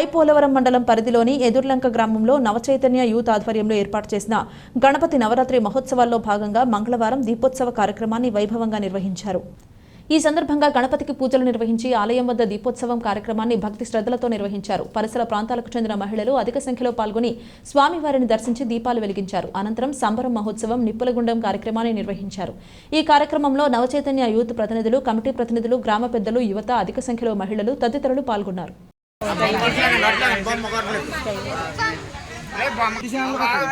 ఐపోలవరం మండలం పరిధిలోని ఎదుర్లంక గ్రామంలో నవచైతన్య యూత్ ఆధ్వర్యంలో ఏర్పాటు చేసిన గణపతి నవరాత్రి మహోత్సవాల్లో భాగంగా మంగళవారం దీపోత్సవ కార్యక్రమాన్ని వైభవంగా నిర్వహించారు. ఈ సందర్భంగా గణపతికి పూజలు నిర్వహించి ఆలయం వద్ద దీపోత్సవం కార్యక్రమాన్ని భక్తి శ్రద్ధలతో నిర్వహించారు. పరిసర ప్రాంతాలకు చెందిన మహిళలు అధిక సంఖ్యలో పాల్గొని స్వామివారిని దర్శించి దీపాలు వెలిగించారు. అనంతరం సంబరం మహోత్సవం నిప్పులగుండం కార్యక్రమాన్ని నిర్వహించారు. ఈ కార్యక్రమంలో నవచైతన్య యూత్ ప్రతినిధులు కమిటీ ప్రతినిధులు గ్రామ పెద్దలు యువత అధిక సంఖ్యలో మహిళలు తదితరులు పాల్గొన్నారు. జయమాల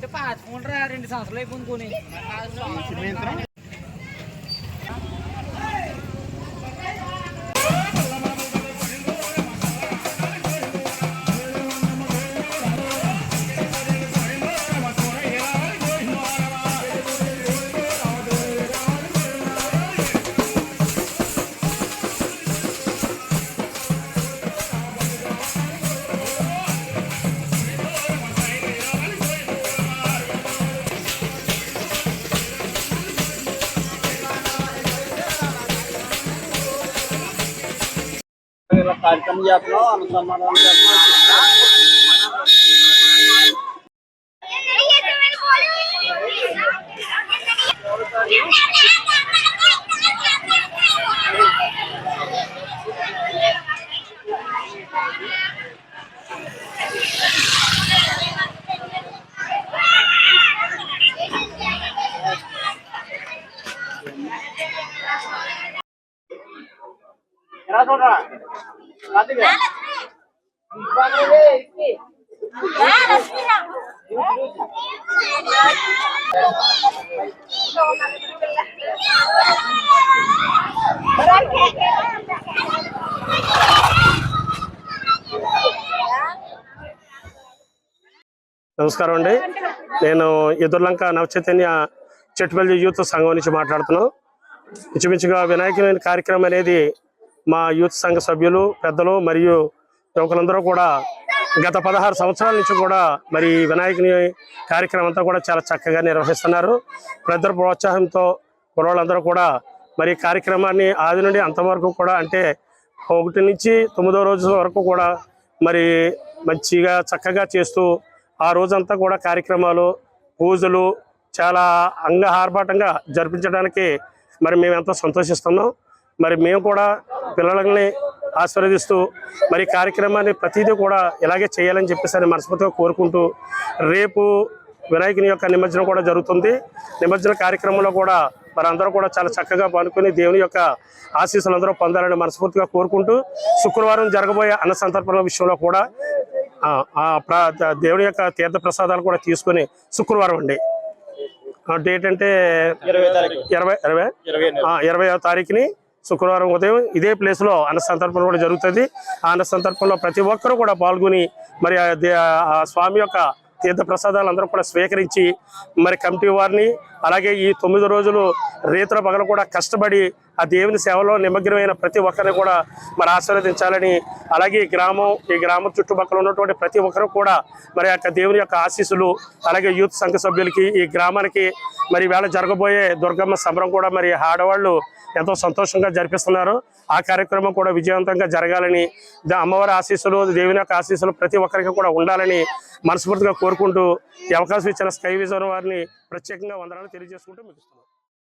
ఇంటి పాచుకుంటారా రెండు సంవత్సరాలు అయిపోయింది కొని. కార్యక్రమం చేస్తున్నాం అనుసంధానం చేస్తున్నాం ఎలా చూడరా కార్తీక్ నమస్కారం అండి. నేను ఎదుర్లంక నవచైతన్య చెట్టుపల్లి యూత్ సంఘం నుంచి మాట్లాడుతున్నాను ఇంచుమించుగా వినాయకుని కార్యక్రమం అనేది మా యూత్ సంఘ సభ్యులు పెద్దలు మరియు యువకులందరూ కూడా గత పదహారు సంవత్సరాల నుంచి కూడా మరి వినాయకుని కార్యక్రమం అంతా కూడా చాలా చక్కగా నిర్వహిస్తున్నారు. ప్రజల ప్రోత్సాహంతో కుర్రోళ్ళందరూ కూడా మరి కార్యక్రమాన్ని ఆది నుండి అంతవరకు కూడా అంటే ఒకటి నుంచి తొమ్మిదో రోజు వరకు కూడా మరి మంచిగా చక్కగా చేస్తూ ఆ రోజంతా కూడా కార్యక్రమాలు పూజలు చాలా అంగహార్భాటంగా జరిపించడానికి మరి మేము ఎంతో సంతోషిస్తున్నాం. మరి మేము కూడా పిల్లలని ఆశీర్వదిస్తూ మరి కార్యక్రమాన్ని ప్రతిదీ కూడా ఇలాగే చేయాలని చెప్పేసి అని మనస్ఫూర్తిగా కోరుకుంటూ రేపు వినాయకుని యొక్క నిమజ్జనం కూడా జరుగుతుంది. నిమజ్జన కార్యక్రమంలో కూడా మరి అందరూ కూడా చాలా చక్కగా పాల్గొని దేవుని యొక్క ఆశీస్సులు అందరూ పొందాలని మనస్ఫూర్తిగా కోరుకుంటూ శుక్రవారం జరగబోయే అన్న సంతర్పణ విషయంలో కూడా దేవుని యొక్క తీర్థ ప్రసాదాలు కూడా తీసుకొని శుక్రవారం అండి. డేట్ అంటే ఇరవై ఇరవై ఇరవై? ఇరవై ఆ, ఇరవైవ తారీఖుని శుక్రవారం ఉదయం ఇదే ప్లేస్లో అన్న సంతర్పణ కూడా జరుగుతుంది. ఆ అన్న సంతర్పణలో ప్రతి ఒక్కరూ కూడా పాల్గొని మరి ఆ దే- ఆ స్వామి యొక్క తీర్థ ప్రసాదాలు అందరూ కూడా స్వీకరించి మరి కమిటీ వారిని అలాగే ఈ తొమ్మిది రోజులు రేతుల పగలు కూడా కష్టపడి ఆ దేవుని సేవలో నిమగ్నమైన ప్రతి ఒక్కరిని కూడా మరి ఆశీర్వదించాలని అలాగే ఈ గ్రామం ఈ గ్రామం చుట్టుపక్కల ఉన్నటువంటి ప్రతి ఒక్కరు కూడా మరి యొక్క దేవుని యొక్క ఆశీస్సులు అలాగే యూత్ సంఘ సభ్యులకి ఈ గ్రామానికి మరి వేళ జరగబోయే దుర్గమ్మ సంబరం కూడా మరి ఆడవాళ్ళు ఎంతో సంతోషంగా జరిపిస్తున్నారు. ఆ కార్యక్రమం కూడా విజయవంతంగా జరగాలని అమ్మవారి ఆశీస్సులు దేవుని యొక్క ఆశీస్సులు ప్రతి ఒక్కరికి కూడా ఉండాలని మనస్ఫూర్తిగా కోరుకుంటూ ఈ అవకాశం ఇచ్చిన స్కై విజన్ వారిని ప్రత్యేకంగా వందనాలు తెలియజేసుకుంటూ ముగిస్తున్నాను